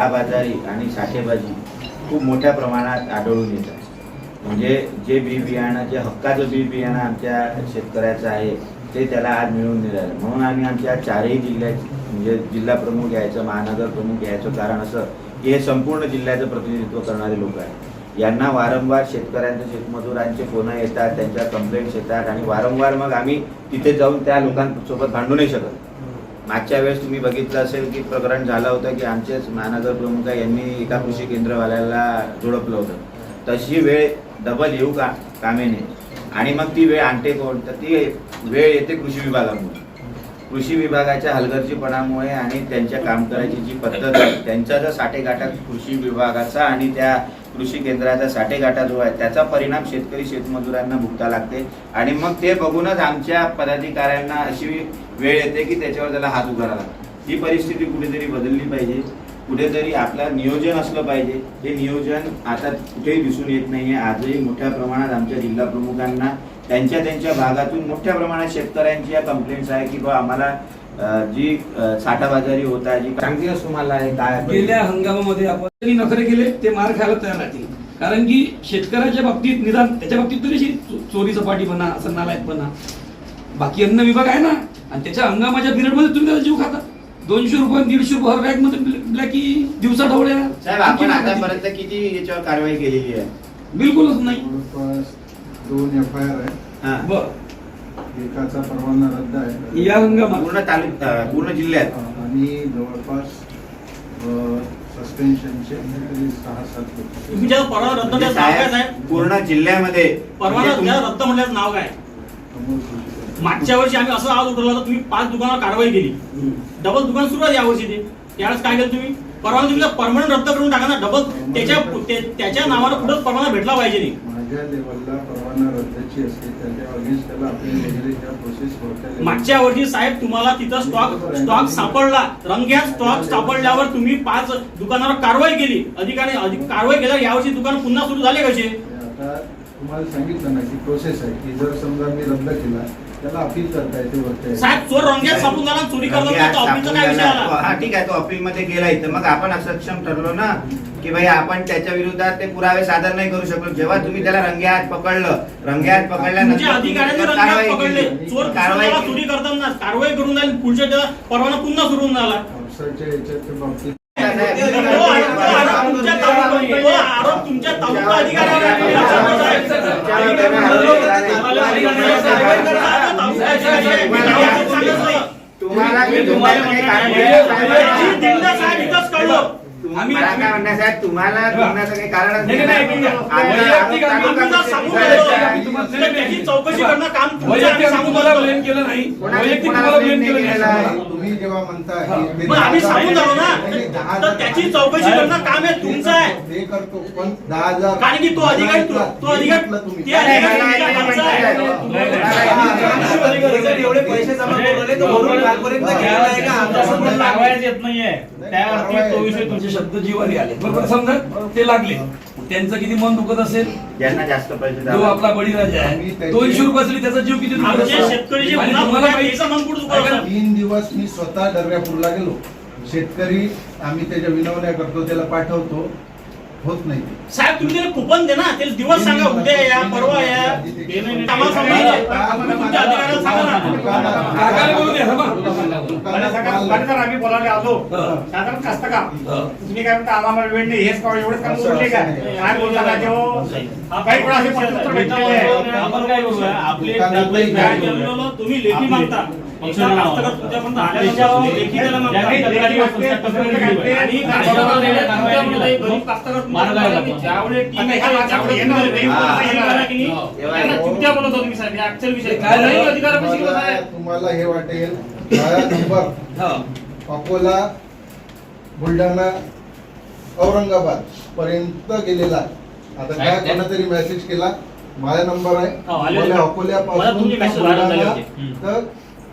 बाजारी आणि साठेबाजी खूप मोठ्या प्रमाणात आढळून येतात. म्हणजे जे बी बियाणं जे हक्काचं बी बियाणं आमच्या शेतकऱ्याचं आहे ते त्याला आज मिळून दिलं म्हणून आम्ही आमच्या चारही जिल्ह्यात म्हणजे जिल्हा प्रमुख यायचं महानगर प्रमुख यायचं कारण असं की हे संपूर्ण जिल्ह्याचं प्रतिनिधित्व करणारे लोक आहेत. यांना वारंवार शेतकऱ्यांचे शेतमजुरांचे फोन येतात त्यांच्या कंप्लेंट्स येतात आणि वारंवार मग आम्ही तिथे जाऊन त्या लोकांसोबत भांडू नाही शकत. मागच्या वेळेस तुम्ही बघितलं असेल की प्रकरण झालं होतं की आमचेच महानगर प्रमुख यांनी एका कृषी केंद्रवाल्याला झोडपलं होतं. तशी वेळ डबल येऊ का कामे नाही आणि मग ती वेळ आणते कोण? तर ती वेळ येते कृषी विभागामुळे कृषी विभागाच्या हलगर्जीपणामुळे आणि त्यांच्या काम करायची जी पद्धत आहे त्यांचा जर साठेगाठा कृषी विभागाचा आणि त्या कृषी केंद्राचा साठेगाठा जो आहे त्याचा परिणाम शेतकरी शेतमजुरांना भुगता लागते. आणि मग ते बघूनच आमच्या पदाधिकाऱ्यांना अशी वेळ येते की त्याच्यावर त्याला हात उगारा लागतो ही परिस्थिती कुठेतरी बदलली पाहिजे. कुठेतरी आपलं नियोजन असलं पाहिजे. हे नियोजन आता कुठेही दिसून येत नाहीये. आजही मोठ्या प्रमाणात आमच्या जिल्हा प्रमुखांना त्यांच्या त्यांच्या भागातून मोठ्या प्रमाणात शेतकऱ्यांची या कंप्लेंट्स आहे की बा आम्हाला जी साठाबाजारी होत आहे जी चांगली तुम्हाला आहे काय गेल्या हंगामामध्ये आपण नखरे केले ते मार खायला तयार राहतील. कारण की शेतकऱ्याच्या बाबतीत निदान त्याच्या बाबतीत तरी चोरी चपाटी म्हणा असं नालायकपणा बाकी अन्न विभाग आहे ना आणि त्याच्या हंगामाच्या पिरियडमध्ये तुम्ही त्याचा जीव खाता. दोनशे रुपये दीडशे रुपये हर बॅगमध्ये ब्लॅकी दिवसा ढवळ्या. साहेब आपण आतापर्यंत किती याच्यावर कारवाई केलेली आहे? बिलकुलच नाही. जवळपास दोन एफ आय आर आहे. हा. बर. एकाचा परवाना रद्द आहे. या हंगामात. पूर्ण तालुक पूर्ण जिल्ह्यात? आणि जवळपास सस्पेन्शनचे तरी सहा सात लोक. तुम्ही ज्या परवा रद्द म्हणजे त्याचं नाव काय साहेब साहेब पूर्ण जिल्ह्यामध्ये परवा म्हणजे रद्द म्हणल्याचं नाव काय? मागच्या वर्षी आम्ही असं आवाज उठवला तुम्ही पाच दुकानावर कारवाई केली. डबल दुकान सुरू आहे यावर्षी ते. त्यावेळेस काय केलं तुम्ही? परवाना तुम्ही परमनंट रद्द करून टाका ना डबल त्याच्या त्याच्या नावावर कुठंच परवाना भेटला पाहिजे नाही मागच्या वर्षी साहेब तुम्हाला तिथं स्टॉक स्टॉक सापडला. रंग्यात स्टॉक सापडल्यावर तुम्ही पाच दुकानावर कारवाई केली. अधिकारी अधिक कारवाई केल्यावर यावर्षी दुकान पुन्हा सुरू झाले कसे? तुम्हाला सांगितलं ना की प्रोसेस आहे की जर समजा मी रद्द केला त्याला अपील करता येते वरती साहेब चोर रंग्यात सापडून झाला आणि चोरी तर काय विषय आला? हा ठीक आहे तो अपील मध्ये गेला इथं. मग आपण सक्षम ठरलो ना की भाई आपण त्याच्या विरोधात ते पुरावे सादर नाही करू शकलो. जेव्हा तुम्ही त्याला रंग्यात पकडलं रंग्यात तुमच्या पकडल्यानंतर तुम्ही अधिकाऱ्यांनी त्याच्यावर रंग्यात कारवाई पकडले. केली. चोर कारवाई केली. चोरी करताना कारवाई करून जाईल पुढच्या त्याला परवाना पुन्हा सुरू होऊन झाला. अफसरच्या याच्याच्या बाबतीत तो आरोप- तो आरोप तुमच्या तालुका- तो आरोप तुमच्या तालुका अधिकाऱ्यावर आहे. लक्षात ठेवा साहेब. तुम्हाला मी तुम्हाला कारण. आम्ही मला काय म्हणण्याचं आहे तुम्हाला बोलण्याचं काही नाही, नाही, नाही, नाही. वैयक्तिक आम्ही. तुम्हाला- तर त्याची चौकशी करणं काम तुमचं वैयक्तिक आम्ही आम्ही सांगून तुम्हाला गेलो. ब्लेम केलं नाही. कोणाने- वैयक्तिक कोणाला तुम्हाला blame ब्लेम केलं नाही. नाही. केलेला तुम्ही जेव्हा म्हणताय हा. की ते मग आम्ही दहा सांगून झालो ना. नाही, तर हजार- त्याची चौकशी करणं काम आहे तुमचं आहे. ते करतो पण दहा हजार कारण की तो अधिकारी तो तो अधिकारी तुम्ही. ते अधिकारी तुमच्या खालचा आहे. एवढे पैसे जमा करून तो भरून कालपर्यंत गेला आहे का? आमचा संबंध लागवायच येत नाहीये. त्यावरती तो विषय तुमचे शब्द जीवारी आले. बरोबर समजा? ते लागले. त्यांचं किती मन दुखत असेल? ज्यांना जास्त पैसे जो द्यावे. आपला बळीराजा आहे दोनशे रुपये असले त्याचा जीव किती दुखत आमचे असेल? शेतकरी जे आणि गुन्हा तुम्हाला करतात, काही- त्याचं मन कुठं दुखत ऐका ना, असेल? तीन दिवस मी स्वतः दर्यापूरला गेलो. शेतकरी आम्ही त्याच्या विनवण्या करतो त्याला पाठवतो. होत नाही ते. साहेब तुम्ही त्याला कुपन दे ना त्याला दिवस सांगा उद्या या परवा या आम्हाला सांगायचे. तुम्ही तुमच्या अधिकाऱ्याला सांगा ना काकाला बोलू द्या, थांबा. दुकानात माल- आम्ही बोलायला आलो हं. साधारण कसतं का हं. तुम्ही काय म्हणता आम्हाला वेळ नाही हेच का एवढंच काम उरले का. काय बोलताना जेव्हा काही वेळा असे भेटलेले आहे. आपण काय करूया आपले काय तुम्ही लेखी मागता हा. तुम्हाला हे वाटेल. नंबर. अकोला बुलढाणा औरंगाबाद पर्यंत गेलेला. आहे. आता काय कोणातरी मेसेज केला? माझा नंबर आहे. अकोल्यापासून तर